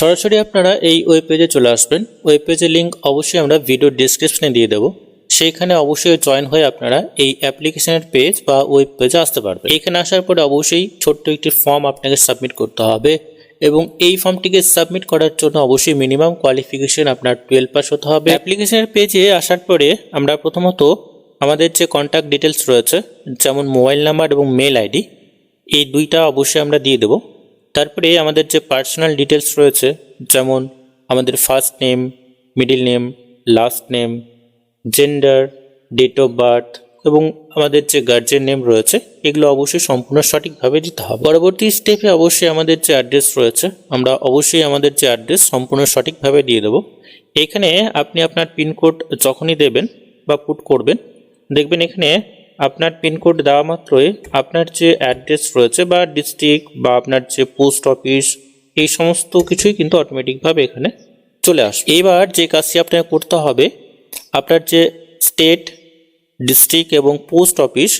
সরাসরি আপনারা এই ওয়েব পেজে চলে আসবেন। ওয়েব পেজের লিঙ্ক অবশ্যই আমরা ভিডিও ডিসক্রিপশনে দিয়ে দেবো। সেইখানে অবশ্যই জয়েন হয়ে আপনারা এই অ্যাপ্লিকেশনের পেজ বা ওয়েব পেজে আসতে পারবেন। এখানে আসার পরে অবশ্যই ছোট্ট একটি ফর্ম আপনাকে সাবমিট করতে হবে এবং এই ফর্মটিকে সাবমিট করার জন্য অবশ্যই মিনিমাম কোয়ালিফিকেশন আপনার টুয়েলভ পাস হতে হবে। অ্যাপ্লিকেশনের পেজে আসার পরে আমরা প্রথমত আমাদের যে কন্ট্যাক্ট ডিটেলস রয়েছে, যেমন মোবাইল নাম্বার এবং মেল আইডি এই দুইটা অবশ্যই আমরা দিয়ে দেবো। তারপরে আমাদের যে পার্সোনাল ডিটেলস রয়েছে, যেমন আমাদের first name middle name last name gender date of birth এবং আমাদের যে গার্জেন নেম রয়েছে, এগুলো অবশ্যই সম্পূর্ণ সঠিকভাবে দিতে হবে। পরবর্তী স্টেপে অবশ্যই আমাদের যে অ্যাড্রেস রয়েছে, আমরা অবশ্যই আমাদের যে অ্যাড্রেস সম্পূর্ণ সঠিকভাবে দিয়ে দেবো। এখানে আপনি আপনার পিনকোড যখনই দেবেন বা পুট করবেন, দেখবেন এখানে আপনার পিনকোড দেওয়া মাত্রই আপনার যে অ্যাড্রেস রয়েছে বা ডিস্ট্রিক্ট বা আপনার যে পোস্ট অফিস, এই সমস্ত কিছুই কিন্তু অটোমেটিকভাবে এখানে চলে আসবে। এবার যে কাজটি আপনাকে করতে হবে, আপনার যে স্টেট ডিস্ট্রিক্ট এবং পোস্ট অফিস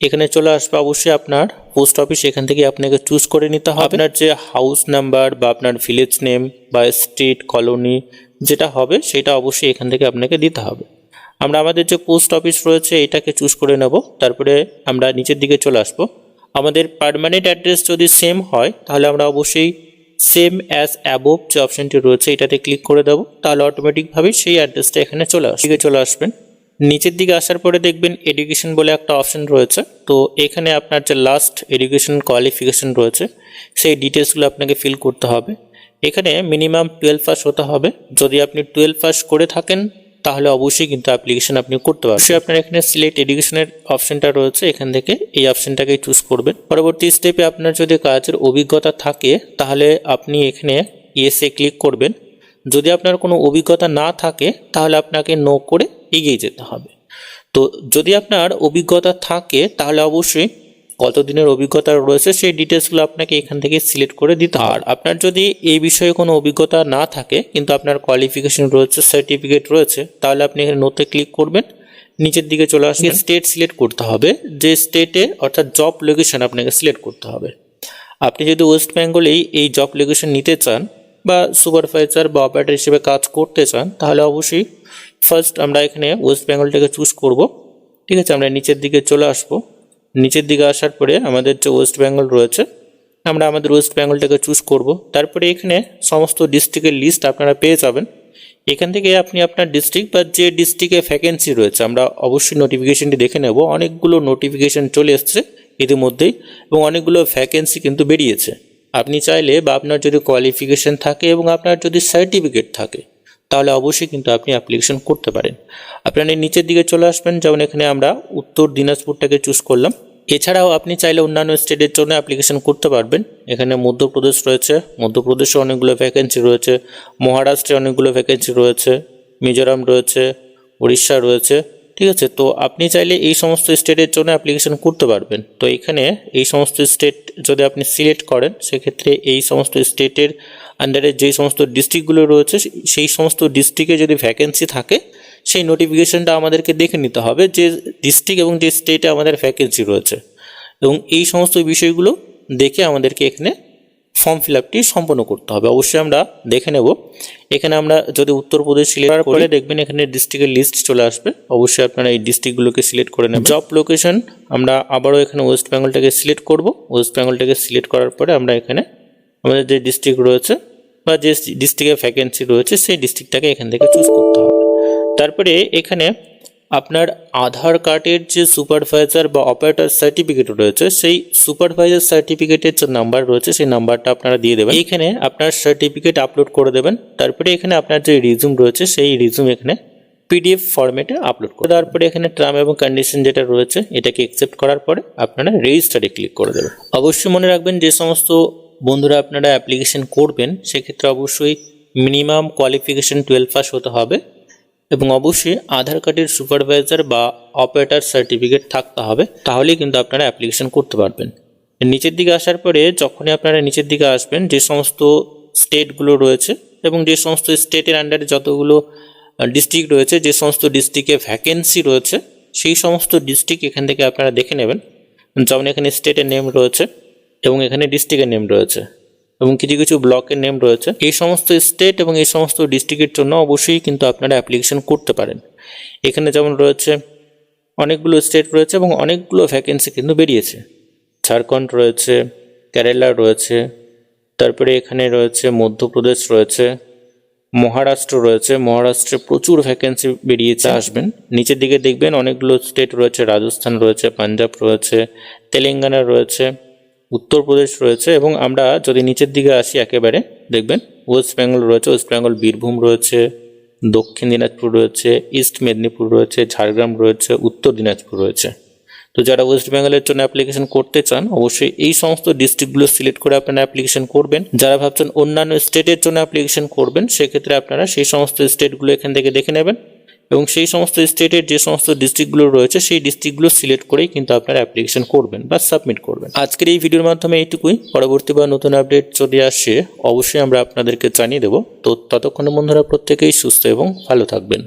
এখানে চলে আসবে অবশ্যই আপনার পোস্ট অফিস এখান থেকে আপনাকে চুজ করে নিতে হবে। আপনার যে হাউস নাম্বার বা আপনার ভিলেজ নেম বা স্ট্রিট কলোনি যেটা হবে, সেটা অবশ্যই এখান থেকে আপনাকে দিতে হবে। আমরা আমাদের যে পোস্ট অফিস রয়েছে, এটাকে চুজ করে নেব। তারপরে আমরা নিচের দিকে চলে আসব। আমাদের পারমানেন্ট অ্যাড্রেস যদি সেম হয়, তাহলে আমরা অবশ্যই সেম অ্যাজ অ্যাবোভ যে অপশনটি রয়েছে, এটাতে ক্লিক করে দেবো। তাহলে অটোমেটিকভাবেই সেই অ্যাড্রেসটা এখানে চলে আসবে। চলে আসবেন। নিচের দিকে আসার পরে দেখবেন এডুকেশন বলে একটা অপশন রয়েছে। তো এখানে আপনার যে লাস্ট এডুকেশন কোয়ালিফিকেশন রয়েছে, সেই ডিটেলসগুলো আপনাকে ফিল করতে হবে। এখানে মিনিমাম টুয়েলভ পাস হতে হবে। যদি আপনি টুয়েলভ পাস করে থাকেন তাহলে অবশ্যই কিন্তু অ্যাপ্লিকেশন আপনি করতে পারবেন। অবশ্যই আপনার এখানে সিলেক্ট এডুকেশনের অপশনটা রয়েছে, এখান থেকে এই অপশনটাকে চুজ করবেন। পরবর্তী স্টেপে আপনার যদি কাজের অভিজ্ঞতা থাকে, তাহলে আপনি এখানে ইয়েসে ক্লিক করবেন। যদি আপনার কোনো অভিজ্ঞতা না থাকে, তাহলে আপনাকে নো করে এগিয়ে যেতে হবে। তো যদি আপনার অভিজ্ঞতা থাকে, তাহলে অবশ্যই কত দিনের অভিজ্ঞতা রয়েছে সেই ডিটেলসগুলো আপনাকে এখান থেকে সিলেক্ট করে দিতে আর আপনার যদি এই বিষয়ে কোনো অভিজ্ঞতা না থাকে কিন্তু আপনার কোয়ালিফিকেশন রয়েছে সার্টিফিকেট রয়েছে তাহলে আপনি এখানে নোতে ক্লিক করবেন নিচের দিকে চলে আসবে স্টেট সিলেক্ট করতে হবে যে স্টেটে অর্থাৎ জব লোকেশন আপনাকে সিলেক্ট করতে হবে। আপনি যদি ওয়েস্ট বেঙ্গলেই এই জব লোকেশন নিতে চান বা সুপারভাইজার বা অপারেটর হিসেবে কাজ করতে চান তাহলে অবশ্যই ফার্স্ট আমরা এখানে ওয়েস্ট বেঙ্গলটাকে চুজ করব। ঠিক আছে আমরা নিচের দিকে চলে আসব। নিচের দিকে আসার পরে আমাদের যে ওয়েস্ট বেঙ্গল রয়েছে, আমরা আমাদের ওয়েস্ট বেঙ্গলটাকে চুজ করব। তারপরে এখানে সমস্ত ডিস্ট্রিক্টের লিস্ট আপনারা পেয়ে যাবেন। এখান থেকে আপনি আপনার ডিস্ট্রিক্ট বা যে ডিস্ট্রিক্টে ভ্যাকেন্সি রয়েছে, আমরা অবশ্যই নোটিফিকেশনটি দেখে নেব। অনেকগুলো নোটিফিকেশন চলে এসছে ইতিমধ্যেই এবং অনেকগুলো ভ্যাকেন্সি কিন্তু বেরিয়েছে। আপনি চাইলে বা আপনার যদি কোয়ালিফিকেশন থাকে এবং আপনার যদি সার্টিফিকেট থাকে তাহলে অবশ্যই কিন্তু আপনি অ্যাপ্লিকেশন করতে পারেন। আপনার নিচের দিকে চলে আসবেন, যেমন এখানে আমরা উত্তর দিনাজপুরটাকে চুজ করলাম। এছাড়াও আপনি চাইলে অন্যান্য স্টেটের জন্য অ্যাপ্লিকেশন করতে পারবেন। এখানে মধ্যপ্রদেশ রয়েছে, মধ্যপ্রদেশে অনেকগুলো ভ্যাকেন্সি রয়েছে, মহারাষ্ট্রে অনেকগুলো ভ্যাকেন্সি রয়েছে, মিজোরাম রয়েছে, উড়িষ্যা রয়েছে, ঠিক আছে? তো আপনি চাইলে এই সমস্ত স্টেটের জন্য অ্যাপ্লিকেশন করতে পারবেন। তো এখানে এই সমস্ত স্টেট যদি আপনি সিলেক্ট করেন, সেক্ষেত্রে এই সমস্ত স্টেটের আন্ডারে যেই সমস্ত ডিস্ট্রিক্টগুলো রয়েছে সেই সমস্ত ডিস্ট্রিক্টে যদি ভ্যাকেন্সি থাকে সেই নোটিফিকেশনটা আমাদেরকে দেখে নিতে হবে যে ডিস্ট্রিক্ট এবং যে স্টেটে আমাদের ভ্যাকেন্সি রয়েছে। এবং এই সমস্ত বিষয়গুলো দেখে আমাদেরকে এখানে ফর্ম ফিল আপটি সম্পন্ন করতে হবে। অবশ্যই আমরা দেখে নেব। এখানে আমরা যদি উত্তরপ্রদেশ সিলেক্ট করে দেখবেন এখানে ডিস্ট্রিক্টের লিস্ট চলে আসবে। অবশ্যই আপনারা এই ডিস্ট্রিক্টগুলোকে সিলেক্ট করে নেবেন। জব লোকেশন আমরা আবারও এখানে ওয়েস্ট বেঙ্গলটাকে সিলেক্ট করব। ওয়েস্ট বেঙ্গলটাকে সিলেক্ট করার পরে আমরা এখানে আমাদের যে ডিস্ট্রিক্ট রয়েছে বা যে ডিস্ট্রিক্টে ভ্যাকেন্সি রয়েছে, সেই ডিস্ট্রিক্টটাকে এখান থেকে চুজ করতে হবে। তারপরে এখানে আপনার আধার কার্ডের যে সুপারভাইজার বা অপারেটর সার্টিফিকেট রয়েছে, সেই সুপারভাইজার সার্টিফিকেটের যে নাম্বার রয়েছে, সেই নাম্বারটা আপনারা দিয়ে দেবেন। এখানে আপনার সার্টিফিকেট আপলোড করে দেবেন। তারপরে এখানে আপনার যে রিজুম রয়েছে, সেই রিজুম এখানে পিডিএফ ফরম্যাটে আপলোড করে তারপরে এখানে টার্ম এবং কন্ডিশন যেটা রয়েছে, এটাকে অ্যাকসেপ্ট করার পরে আপনারা রেজিস্টারে ক্লিক করে দেবেন। অবশ্যই মনে রাখবেন যে সমস্ত বন্ধুরা আপনারা অ্যাপ্লিকেশন করবেন, সেক্ষেত্রে অবশ্যই মিনিমাম কোয়ালিফিকেশন টুয়েলভ পাস হতে হবে এবং অবশ্যই আধার কার্ডের সুপারভাইজার বা অপারেটার সার্টিফিকেট থাকতে হবে, তাহলেই কিন্তু আপনারা অ্যাপ্লিকেশন করতে পারবেন। নিচের দিকে আসার পরে যখনই আপনারা নিচের দিকে আসবেন, যে সমস্ত স্টেটগুলো রয়েছে এবং যে সমস্ত স্টেটের আন্ডারে যতগুলো ডিস্ট্রিক্ট রয়েছে, যে সমস্ত ডিস্ট্রিক্টে ভ্যাকেন্সি রয়েছে, সেই সমস্ত ডিস্ট্রিক্ট এখান থেকে আপনারা দেখে নেবেন। যেমন এখানে স্টেটের নেম রয়েছে এবং এখানে ডিস্ট্রিক্টের নেম রয়েছে এবং কিছু কিছু ব্লকের নেম রয়েছে। এই সমস্ত স্টেট এবং এই সমস্ত ডিস্ট্রিক্টের জন্য অবশ্যই কিন্তু আপনারা অ্যাপ্লিকেশন করতে পারেন। এখানে যেমন রয়েছে অনেকগুলো স্টেট রয়েছে এবং অনেকগুলো ভ্যাকেন্সি কিন্তু বেরিয়েছে। ঝাড়খণ্ড রয়েছে কেরালা রয়েছে তারপরে এখানে রয়েছে মধ্যপ্রদেশ রয়েছে মহারাষ্ট্র রয়েছে। মহারাষ্ট্রে প্রচুর ভ্যাকেন্সি বেরিয়েছে। আসবেন নিচের দিকে দেখবেন অনেকগুলো স্টেট রয়েছে রাজস্থান রয়েছে পাঞ্জাব রয়েছে তেলেঙ্গানা রয়েছে উত্তরপ্রদেশ রয়েছে এবং আমরা যদি নিচের দিকে আসি একেবারে, দেখবেন ওয়েস্ট বেঙ্গল রয়েছে, ওয়েস্ট বেঙ্গল বীরভূম রয়েছে, দক্ষিণ দিনাজপুর রয়েছে, ইস্ট মেদিনীপুর রয়েছে, ঝাড়গ্রাম রয়েছে, উত্তর দিনাজপুর রয়েছে। তো যারা ওয়েস্ট বেঙ্গলের জন্য অ্যাপ্লিকেশন করতে চান, অবশ্যই এই সমস্ত ডিস্ট্রিক্টগুলো সিলেক্ট করে আপনারা অ্যাপ্লিকেশন করবেন। যারা ভাবছেন অন্যান্য স্টেটের জন্য অ্যাপ্লিকেশন করবেন, সেক্ষেত্রে আপনারা সেই সমস্ত স্টেটগুলো এখান থেকে দেখে নেবেন। এবং সেই সমস্ত স্টেটের যে সমস্ত ডিস্ট্রিক্টগুলো রয়েছে, সেই ডিস্ট্রিক্টগুলো সিলেক্ট করেই কিন্তু আপনারা অ্যাপ্লিকেশন করবেন বা সাবমিট করবেন। আজকের এই ভিডিওর মাধ্যমে এইটুকুই। পরবর্তী বা নতুন আপডেট চলে আসে, অবশ্যই আমরা আপনাদেরকে জানিয়ে দেবো। তো ততক্ষণে বন্ধুরা প্রত্যেকেই সুস্থ এবং ভালো থাকবেন।